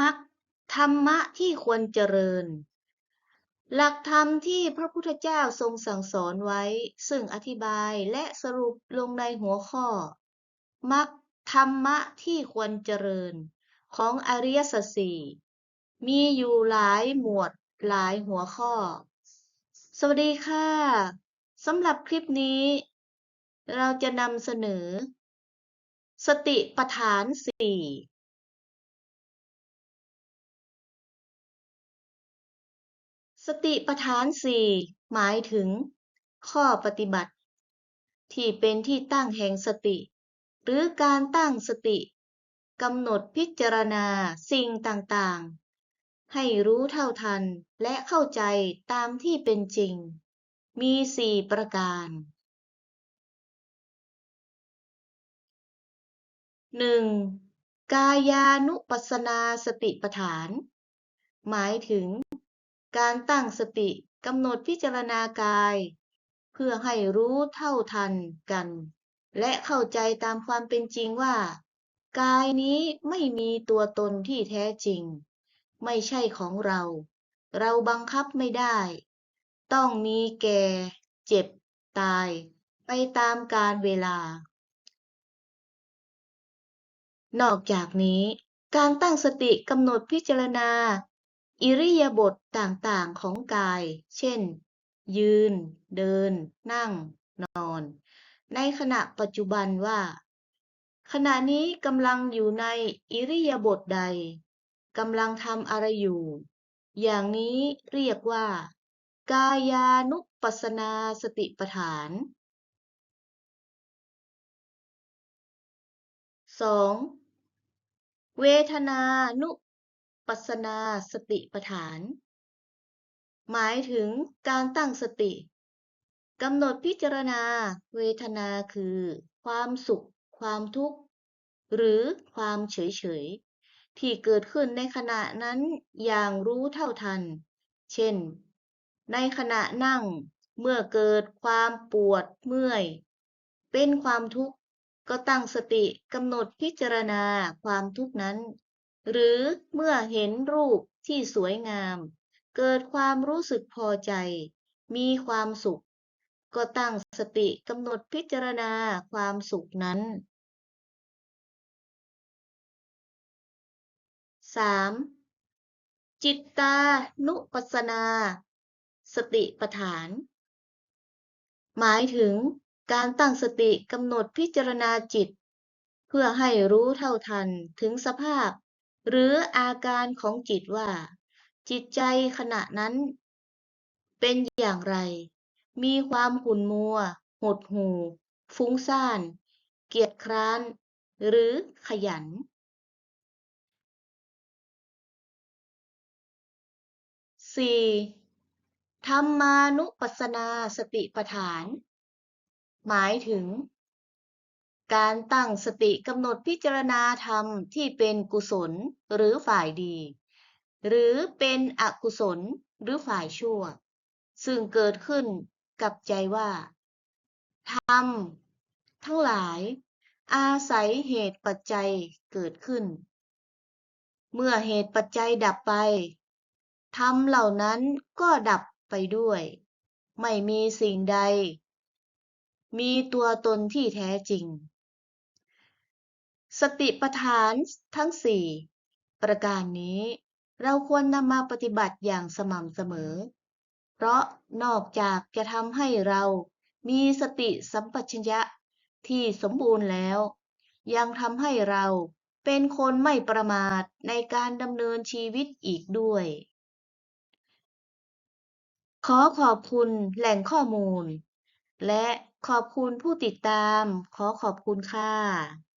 มักธรรมะที่ควรเจริญ หลักธรรมที่พระพุทธเจ้าทรงสั่งสอนไว้ ซึ่งอธิบายและสรุปลงในหัวข้อมักธรรมะที่ควรเจริญ ของอริยสัจสี่มีอยู่หลายหมวดหลายหัวข้อ สวัสดีค่ะ สำหรับคลิปนี้ เราจะนำเสนอ สติปัฏฐานสี่ สติปัฏฐานสี่หมายถึง ข้อปฏิบัติ ที่เป็นที่ตั้งแห่งสติ หรือการตั้งสติกำหนดพิจารณาสิ่งต่างๆ ให้รู้เท่าทันและเข้าใจตามที่เป็นจริง มีสี่ประการหนึ่งกายานุปัสสนาสติปัฏฐาน หมายถึง การตั้งสติกำหนดพิจารณากาย เพื่อให้รู้เท่าทันกัน และเข้าใจตามความเป็นจริงว่า กายนี้ไม่มีตัวตนที่แท้จริง ไม่ใช่ของเรา เราบังคับไม่ได้ ต้องมีแก่ เจ็บ ตาย ไปตามกาลเวลา นอกจากนี้ การตั้งสติกำหนดพิจารณา อิริยาบถต่างๆของกาย เช่น ยืน เดิน นั่ง นอน ในขณะปัจจุบันว่า ขณะนี้กำลังอยู่ในอิริยาบถใดกำลังทำอะไรอยู่ อย่างนี้เรียกว่า กายานุปัสนาสติปัฏฐานสองเวทนานุ ปัสนาสติปัฏฐาน หมายถึงการตั้งสติกำหนดพิจารณาเวทนาคือ ความสุข ความทุกข์ หรือความเฉยเฉยๆที่เกิดขึ้นในขณะนั้นอย่างรู้เท่าทัน เช่น ในขณะนั่งเมื่อเกิดความปวดเมื่อย เป็นความทุกข์ก็ตั้งสติกำหนดพิจารณาความทุกข์นั้น หรือเมื่อเห็นรูปที่สวยงาม เกิดความรู้สึกพอใจ มีความสุข ก็ตั้งสติกำหนดพิจารณาความสุขนั้นสามจิตตานุปัสสนา สติปฐาน หมายถึงการตั้งสติกำหนดพิจารณาจิต เพื่อให้รู้เท่าทันถึงสภาพ หรืออาการของจิตว่า จิตใจขณะนั้น เป็นอย่างไร มีความขุ่นมัว หดหู่ ฟุ้งซ่าน เกียจคร้าน หรือขยันสี่ธรรมานุปัสสนาสติปัฏฐาน หมายถึง การตั้งสติกำหนดพิจารณาธรรมที่เป็นกุศลหรือฝ่ายดี หรือเป็นอกุศลหรือฝ่ายชั่ว ซึ่งเกิดขึ้นกับใจว่าธรรมทั้งหลาย อาศัยเหตุปัจจัยเกิดขึ้น เมื่อเหตุปัจจัยดับไปธรรมเหล่านั้นก็ดับไปด้วย ไม่มีสิ่งใด มีตัวตนที่แท้จริง สติปัฏฐานทั้งสี่ประการนี้เราควรนำมาปฏิบัติอย่างสม่ำเสมอ เพราะนอกจากจะทำให้เรามีสติสัมปชัญญะที่สมบูรณ์แล้ว ยังทำให้เราเป็นคนไม่ประมาทในการดำเนินชีวิตอีกด้วย ขอขอบคุณแหล่งข้อมูล และขอบคุณผู้ติดตาม ขอขอบคุณค่ะ